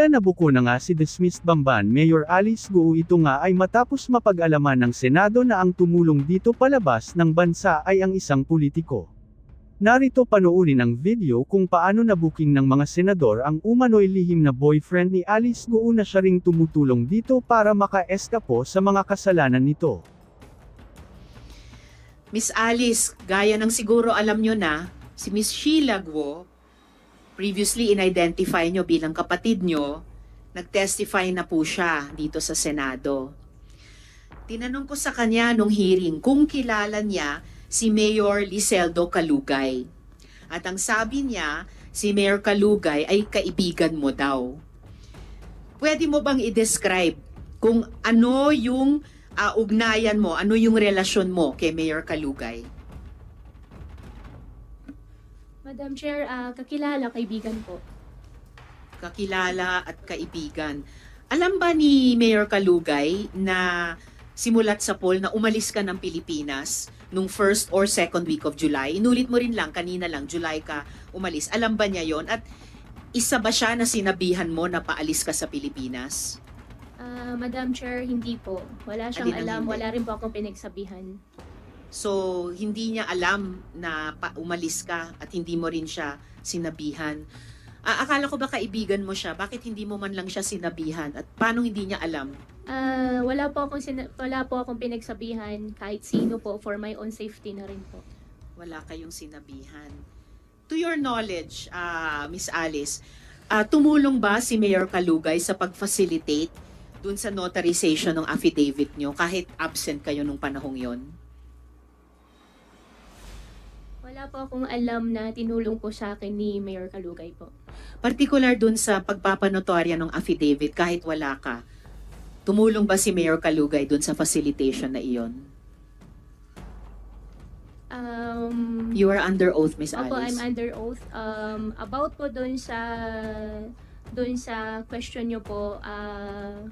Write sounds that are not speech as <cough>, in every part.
Tila nabuko na nga si dismissed Bamban Mayor Alice Guo ito nga ay matapos mapag-alaman ng Senado na ang tumulong dito palabas ng bansa ay ang isang politiko. Narito panoorin ang video kung paano nabuking ng mga senador ang umano'y lihim na boyfriend ni Alice Guo na siya ring tumutulong dito para maka-eskapo sa mga kasalanan nito. Miss Alice, gaya ng siguro alam nyo na, si Miss Sheila Guo, previously in-identify nyo bilang kapatid nyo, nag-testify na po siya dito sa Senado. Tinanong ko sa kanya nung hearing kung kilala niya si Mayor Liseldo Calugay. At ang sabi niya, si Mayor Calugay ay kaibigan mo daw. Pwede mo bang i-describe kung ano yung ah, ugnayan mo, ano yung relasyon mo kay Mayor Kalugay? Madam Chair, ah, kakilala, kaibigan po. Kakilala at kaibigan. Alam ba ni Mayor Kalugay na simulat sa poll na umalis ka ng Pilipinas nung first or second week of July? Inulit mo rin lang, kanina lang, July ka umalis. Alam ba niya yon At isa ba siya na sinabihan mo na paalis ka sa Pilipinas? Ah, Madam Chair, hindi po. Wala siyang Alin ang alam, hindi? wala rin po akong pinagsabihan. So, hindi niya alam na pa umalis ka at hindi mo rin siya sinabihan. Ah, akala ko ba kaibigan mo siya? Bakit hindi mo man lang siya sinabihan? At paano hindi niya alam? Ah, wala po akong sina- wala po akong pinagsabihan kahit sino po for my own safety na rin po. Wala kayong sinabihan. To your knowledge, ah, Miss Alice, ah, tumulong ba si Mayor Kalugay sa pag-facilitate dun sa notarization ng affidavit nyo kahit absent kayo nung panahong yon? Wala po akong alam na tinulong po sa akin ni Mayor Kalugay po. Particular dun sa pagpapanotorya ng affidavit kahit wala ka, tumulong ba si Mayor Kalugay dun sa facilitation na iyon? Um, You are under oath, Miss Opo, I'm under oath. Um, about po doon sa doon sa question nyo po, ah,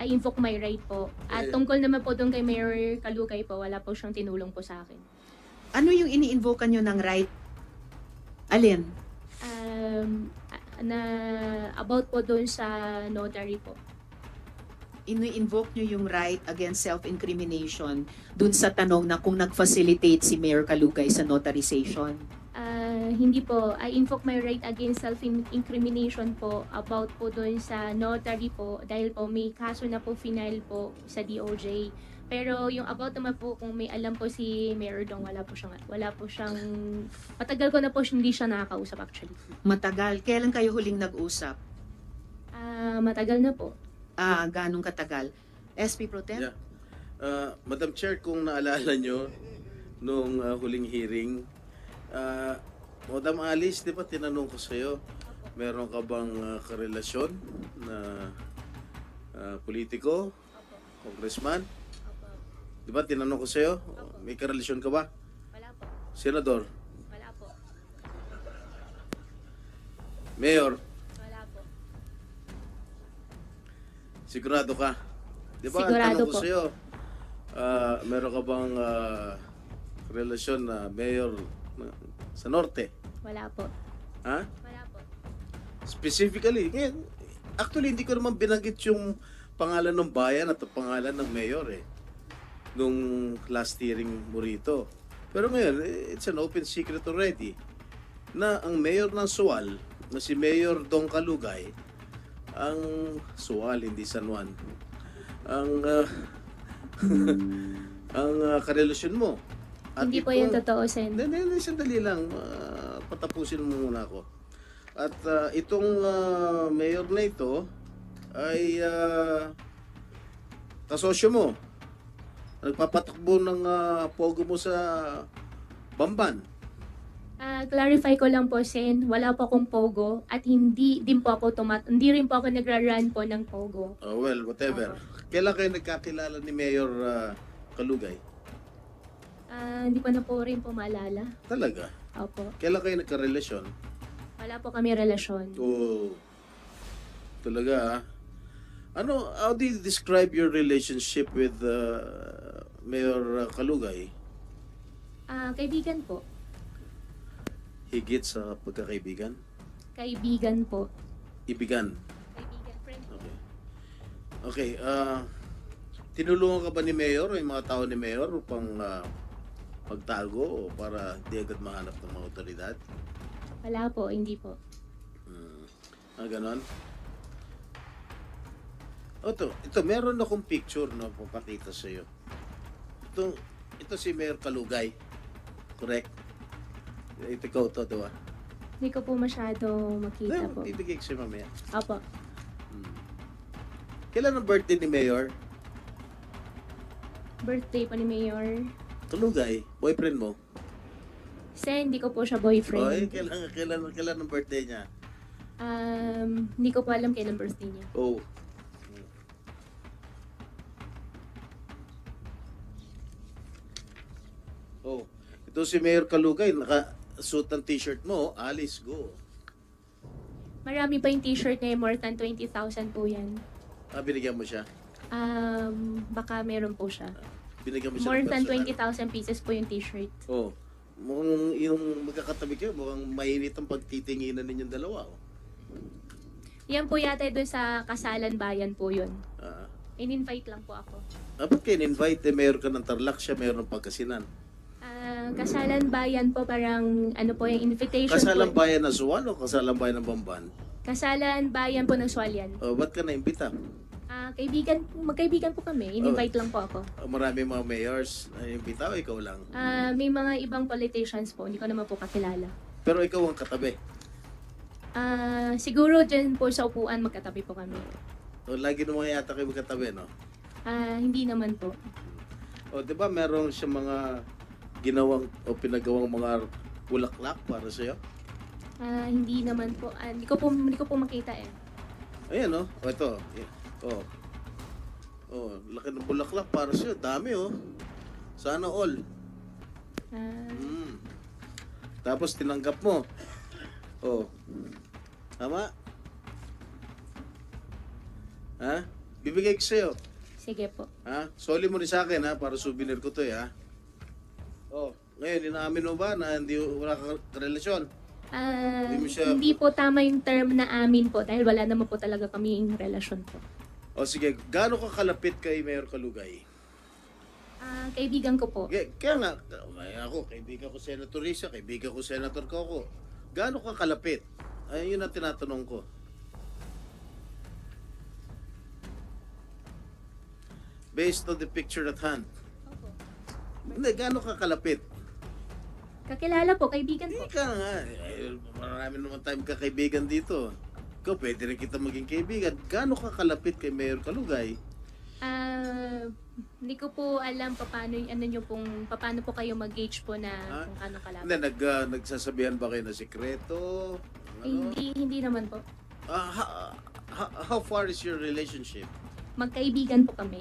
I invoke my right po. At Eh. tungkol naman po doon kay Mayor Kalugay po, wala po siyang tinulong po sa akin. Ano yung ini-invoke nyo ng right? Alin? Um, na about po doon sa notary po. Ini-invoke nyo yung right against self-incrimination dun sa tanong na kung nag-facilitate si Mayor Kalugay sa notarization. Ah, hindi po, I invoke my right against self-incrimination po about po doon sa notary po dahil po may kaso na po final po sa DOJ. Pero yung about naman po kung may alam po si Mayor Dong, wala po siyang, wala po siyang, matagal ko na po hindi siya nakakausap actually. Matagal. Kailan kayo huling nag-usap? Ah, matagal na po. Ah, ganong katagal? SP Pro Tem? Yeah. Uh, Madam Chair, kung naalala nyo, nung uh, huling hearing, uh, Madam Alice, di ba tinanong ko sa'yo, meron ka bang uh, karelasyon na uh, politiko, congressman? Di ba tinanong ko sa'yo, may karelasyon ka ba? Wala po. Senador, Wala po. mayor, Wala po. sigurado ka? Di ba, ang Sigurado tanong ko po. sa'yo, uh, meron ka bang uh, relasyon na mayor na- sa norte? Wala po. Ha? Wala po. Specifically, ngayon, actually hindi ko naman binanggit yung pangalan ng bayan at ang pangalan ng mayor eh. Nung last hearing mo rito. Pero ngayon, it's an open secret already na ang mayor ng Sual, na si Mayor Dong Kalugay, ang Sual, hindi San Juan, ang ah, <laughs> ang ah, karelasyon mo. At hindi po yung totoo, Sen. hindi, hindi, hindi, sandali lang. Ah, patapusin mo muna ako. At ah, itong ah, mayor na ito ay uh, kasosyo mo. Nagpapatakbo ng ah, pogo mo sa Bamban. Ah, clarify ko lang po, Sen, wala po akong pogo at hindi din po ako tumat hindi rin po ako nagra-run po ng pogo. Oh, well, whatever. Kailan kayo nagkakilala ni Mayor ah, Kalugay? Ah, hindi ko na po rin po maalala. Talaga? Opo. Kailan kayo nagkarelasyon? Wala po kami relasyon. Oh, talaga ah. Ano, how do you describe your relationship with uh, Mayor Kalugay? Ah, kaibigan po. Higit sa pagkakaibigan? Kaibigan po. Ibigan? Kaibigan Okay, ah tinulungan ka ba ni Mayor o yung mga tao ni Mayor upang ah, magtago o para di agad mahanap ng mga otoridad? Wala po, hindi po. Hmm. Ah, ganon? O to, ito, meron akong picture na papakita sa iyo. Ito, ito si Mayor Kalugay. Correct? Ito ikaw to, di ba? Hindi ko po masyado makita po. Bibigay ko siya mamaya. Opo. Hmm. Kailan ang birthday ni Mayor? Birthday po ni Mayor. Kalugay, boyfriend mo. Kasi hindi ko po siya Oy, boyfriend. kailan, kailan, kailan ang birthday niya? Um, hindi ko po alam kailan birthday niya. Oh, ito si Mayor Kalugay, naka-suit ng t-shirt mo, Alice, go. Marami pa yung t-shirt niya, more than 20,000 po yan. Ah, binigyan mo siya. Um, baka meron po siya. Binigyan mo siya More ng than personal. 20,000 pieces po yung t-shirt. Oh. Mukhang yung magkakatabi kayo, mukhang mainit ang pagtitinginan ninyong dalawa. Oh. Yan po yata doon sa Kasalan Bayan po yun. Ah. In-invite lang po ako. Ah, ba't kayo invite Eh, mayor ka ng Tarlac, siya mayor ng Pagkasinan. Kasalan Bayan po parang ano po yung invitation Kasalang po. bayan ng Suwan o kasalang bayan ng Bamban? Kasalan Bayan po ng Swalyan. Oh, ba't ka na-imbita? Ah, kaibigan, magkaibigan po kami. In-invite lang po ako. Ah, Marami mga mayors na imbita o ikaw lang? Ah, may mga ibang politicians po, hindi ko naman po kakilala. Pero ikaw ang katabi. Ah, siguro dyan po sa upuan magkatabi po kami. O, lagi naman yata kayo magkatabi, no? Ah, hindi naman po. O, di ba meron siya mga ginawang o pinagawang mga bulaklak para sa'yo? Ah, hindi naman po. Ah, hindi ko po hindi ko po makita eh. Ayan, no? O, ito. O. O, laki ng bulaklak para sa'yo. Dami, oh. Sana all. Ah, Mm. Tapos tinanggap mo. Oh. Tama? Ha? Bibigay ko sa'yo. sige po. Ha? Soli mo rin sa akin ha, para souvenir ko to eh ha. Oh, ngayon inaamin mo ba na hindi wala kang relasyon? Ah, Hindi mo siya- hindi po tama yung term na amin po dahil wala naman po talaga kaming relasyon po. O sige, gaano ka kalapit kay Mayor Kalugay? Ah, kaibigan ko po. Kaya, kaya nga, kaya ako, kaibigan ko Senator Risa, kaibigan ko Senator Coco. Gaano ka kalapit? Ay, yun ang tinatanong ko. Based on the picture at hand. Hindi, gaano ka kalapit? Kakilala po, kaibigan po. Hindi ka nga. Eh, marami naman tayong kakaibigan dito. Ikaw, pwede rin kita maging kaibigan. Gaano ka kalapit kay Mayor Kalugay? Ah, hindi ko po alam paano yung ano nyo pong paano po kayo mag-gauge po na Ah? kung ano kalapit. Hindi, nag, ah, nagsasabihan ba kayo na sikreto? Eh, Ano? hindi hindi naman po. Ah, ha- ha- how far is your relationship? Magkaibigan po kami.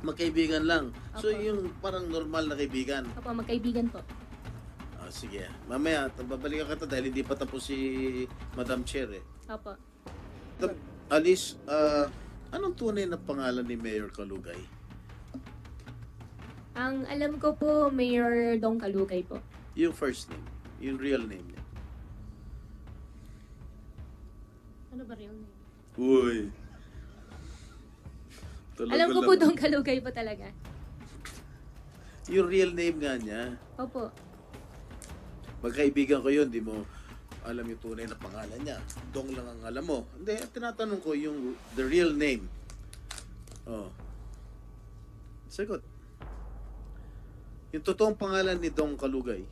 Magkaibigan lang. So, Opo. yung parang normal na kaibigan. Opo, magkaibigan po. Ah, sige. Mamaya, babalikan ka to dahil hindi pa tapos si Madam Chair eh. Opo. Tab- Alice, ah, anong tunay na pangalan ni Mayor Kalugay? Ang alam ko po, Mayor Dong Kalugay po. Yung first name. Yung real name niya. Ano ba real name? Uy. Talaga Alam ko po lang. Kalugay po talaga. Yung real name nga niya. Opo. Magkaibigan ko yun, di mo alam yung tunay na pangalan niya. Dong lang ang alam mo. Hindi, tinatanong ko yung the real name. Oh. Sagot. Yung totoong pangalan ni Dong Kalugay.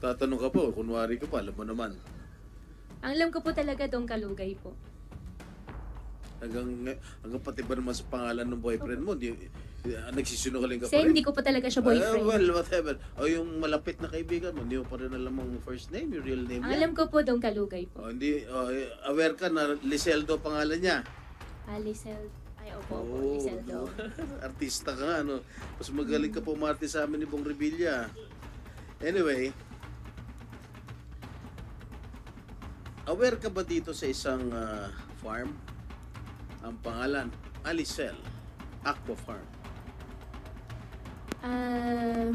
Tatanong ka po, kunwari ka pa, alam mo naman. Ang alam ko po talaga Dong Kalugay po. Hanggang, hanggang pati ba naman sa pangalan ng boyfriend mo, di, uh, nagsisinungaling ka pa rin? hindi ko po talaga siya Ah, boyfriend. well, whatever. O yung malapit na kaibigan mo, hindi mo pa rin alam ang first name, yung real name Ang niya. alam ko po Dong Kalugay po. Oh, hindi, eh, aware ka na Liseldo pangalan niya. Alisel. Ay, opo, opo. Oh, Liseldo. <laughs> artista ka nga, no? Mas magaling ka pumarte sa amin ni Bong Revilla. Anyway, aware ka ba dito sa isang ah, farm? Ang pangalan, Alicel, Aqua Farm. Ah,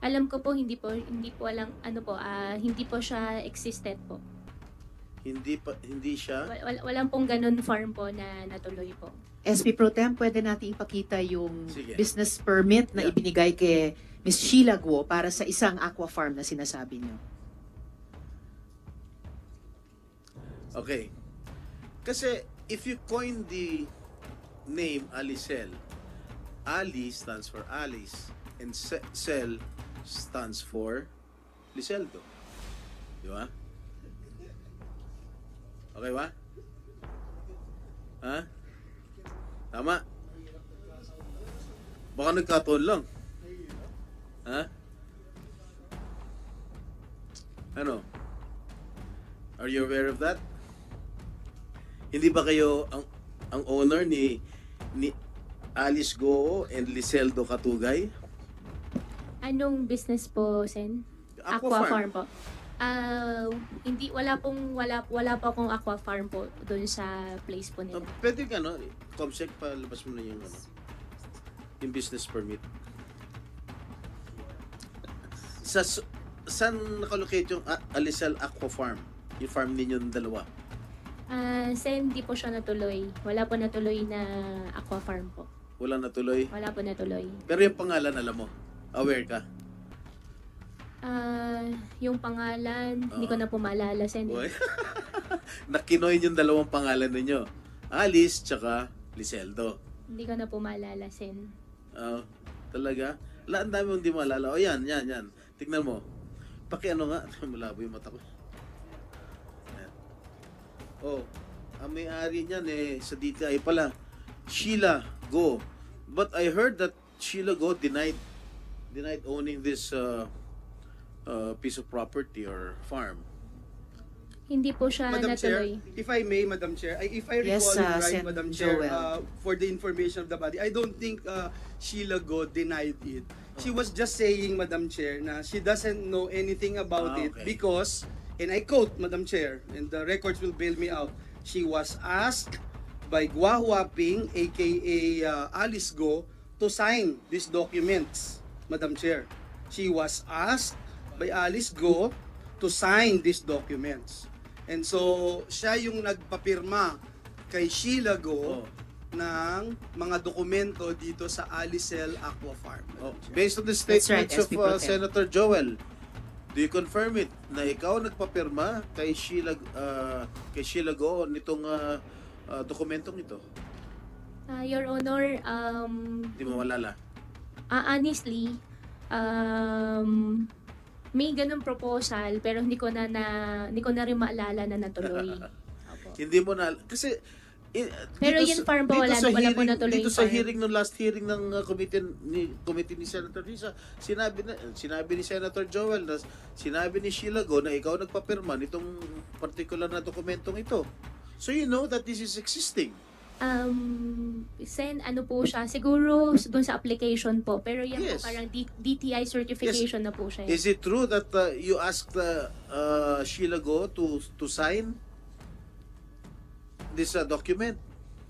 alam ko po hindi po hindi po alam ano po ah hindi po siya existed po. Hindi pa hindi siya Wal- wal- walang pong ganun farm po na natuloy po. SP Pro Tem, pwede natin ipakita yung Sige. business permit na Yeah. ibinigay kay Ms. Sheila Guo para sa isang aqua farm na sinasabi niyo. Okay. Kasi if you coin the name Alicel, Ali stands for Alice and Ce- Cel stands for Liceldo. Di ba? Okay ba? Ha? Tama? Baka nagkataon lang. Ha? Ano? Are you aware of that? Hindi ba kayo ang ang owner ni ni Alice Goo and Liceldo Katugay? Anong business po, Sen? Aqua, farm. po. Ah, hindi wala pong wala wala pa akong aqua farm po doon sa place po Uh, nila. pwede ka no, Comsec palabas mo na yung ano, yung business permit. Sa saan nakalocate yung Alisal Aqua Farm? Yung farm ninyo ng dalawa. Ah, Sen, hindi po siya natuloy. Wala po natuloy na aqua farm po. Wala natuloy. Wala po natuloy. Pero yung pangalan alam mo. Aware ka. Ah, yung pangalan, hindi ko Oo. na po maalala, Sen. Boy. <laughs> Nakinoy yung dalawang pangalan ninyo. Alice tsaka Liceldo. Hindi ko na po maalala, Sen. Ah, talaga? La, ang dami mong di maalala. O yan, yan, yan. Tignan mo. Paki ano nga. <laughs> Malabo yung mata ko. Oh, ang may-ari niyan eh, sa DTI pala. Sheila Go. But I heard that Sheila Go denied denied owning this uh, uh, piece of property or farm. Hindi po siya Madam Chair, natuloy. if I may, Madam Chair, I, if I Yes, recall it uh, right, Sen. Madam Chair, Joel. uh, for the information of the body, I don't think uh, Sheila Go denied it. She was just saying, Madam Chair, na she doesn't know anything about Ah, it okay. because, and I quote, Madam Chair, and the records will bail me out, she was asked by Gua Huaping, aka uh, Alice Go, to sign these documents, Madam Chair. She was asked by Alice Go to sign these documents. And so, siya yung nagpapirma kay Sheila Go Oh. ng mga dokumento dito sa Alicel Aqua Farm. Oh, Chair. based on the right, statements of SP uh. Senator Joel, do you confirm it na ikaw nagpapirma kay Sheila uh, kay Sheila Go nitong uh, uh, dokumentong ito? Ah, Your Honor, um, Hindi mo malala. ah, honestly, um, may ganun proposal pero hindi ko na, na hindi ko na rin maalala na natuloy. <laughs> Opo. Hindi mo na kasi Pero dito yun sa- farm pa, dito wala- sa wala po hearing- natuloy Dito sa farm. hearing ng last hearing ng uh, committee ni committee ni Senator Risa, sinabi na sinabi ni Senator Joel na sinabi ni Sheila Go na ikaw nagpapirma nitong particular na dokumentong ito. So you know that this is existing. Um, send ano po siya, siguro doon sa application po, pero yan Yes. po parang D- DTI certification na po siya. Is it true that uh, you asked uh, uh, Sheila Go to to sign this uh, document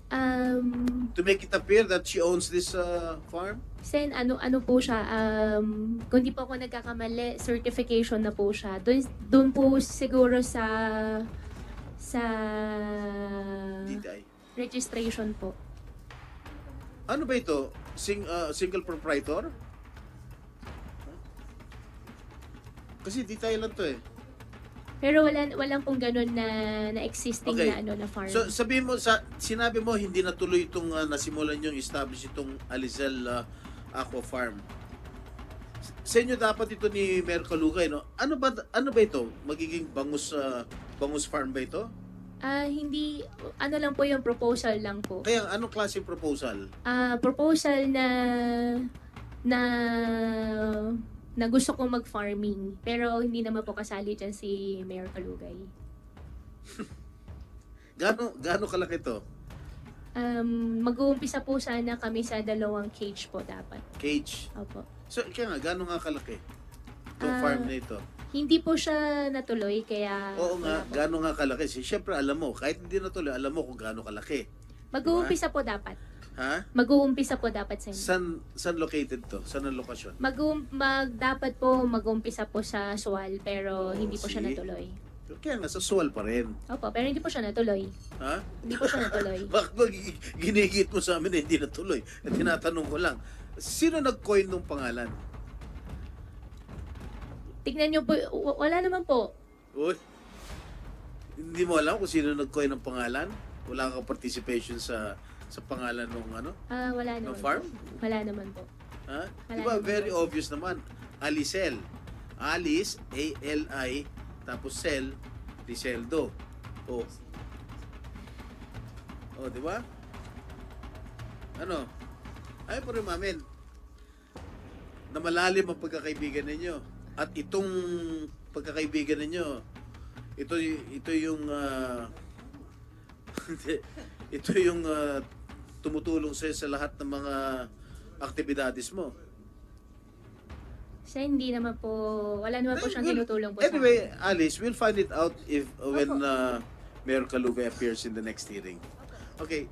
Um, to make it appear that she owns this uh, farm? Sen, ano ano po siya, um, kung di po ako nagkakamali, certification na po siya. Doon, doon po siguro sa sa DTI. registration po. Ano ba ito? Sing, uh, single proprietor? Kasi DTI lang to eh. Pero wala walang pong ganun na na existing Okay. na ano na farm. So sabihin mo sa sinabi mo hindi natuloy itong uh, nasimulan yung establish itong Alizel uh, Aqua Farm. Sa inyo dapat ito ni Mayor Kalugay, no? Ano ba ano ba ito? Magiging bangus uh, bangus farm ba ito? Ah, hindi ano lang po yung proposal lang po. Kaya anong klaseng proposal? Ah, proposal na na na gusto kong mag-farming pero hindi naman po kasali dyan si Mayor Kalugay. <laughs> Gaano gaano kalaki to? Um, mag-uumpisa po sana kami sa dalawang cage po dapat. Cage. Opo. So kaya nga gaano nga kalaki? Itong Ah, farm na ito. Hindi po siya natuloy kaya Oo nga, wala po. gaano nga kalaki? Siyempre alam mo, kahit hindi natuloy, alam mo kung gaano kalaki. Mag-uumpisa po dapat. Ha? Mag-uumpisa po dapat sa inyo. San san located to? Saan ang lokasyon? Mag, mag dapat po mag-uumpisa po sa Sual pero Oh, hindi po siya see? natuloy. Kaya nga, sa suwal pa rin. Opo, pero hindi po siya natuloy. Ha? Hindi po siya natuloy. <laughs> Bakit ba gi- ginigit mo sa amin na hindi natuloy? At tinatanong ko lang, sino nag-coin ng pangalan? Tignan niyo po, w- wala naman po. Uy, hindi mo alam kung sino nag-coin ng pangalan? Wala kang participation sa sa pangalan ng ano? Ah, wala Ng naman farm? po. Wala naman po. Ha? Wala Di ba naman very po. obvious naman. Alicel. Alice, A-L-I, tapos Cel, Liceldo. O. O, di ba? Ano? Ay po rin mamin. Na malalim ang pagkakaibigan ninyo. At itong pagkakaibigan ninyo, ito ito yung ah, <laughs> ito yung ah, tumutulong sa sa lahat ng mga aktibidades mo. Kasi hindi naman po, wala naman po siyang Well, tinutulong po Anyway, sa akin. Alice, we'll find it out if when uh, Mayor Kalugay appears in the next hearing. Okay,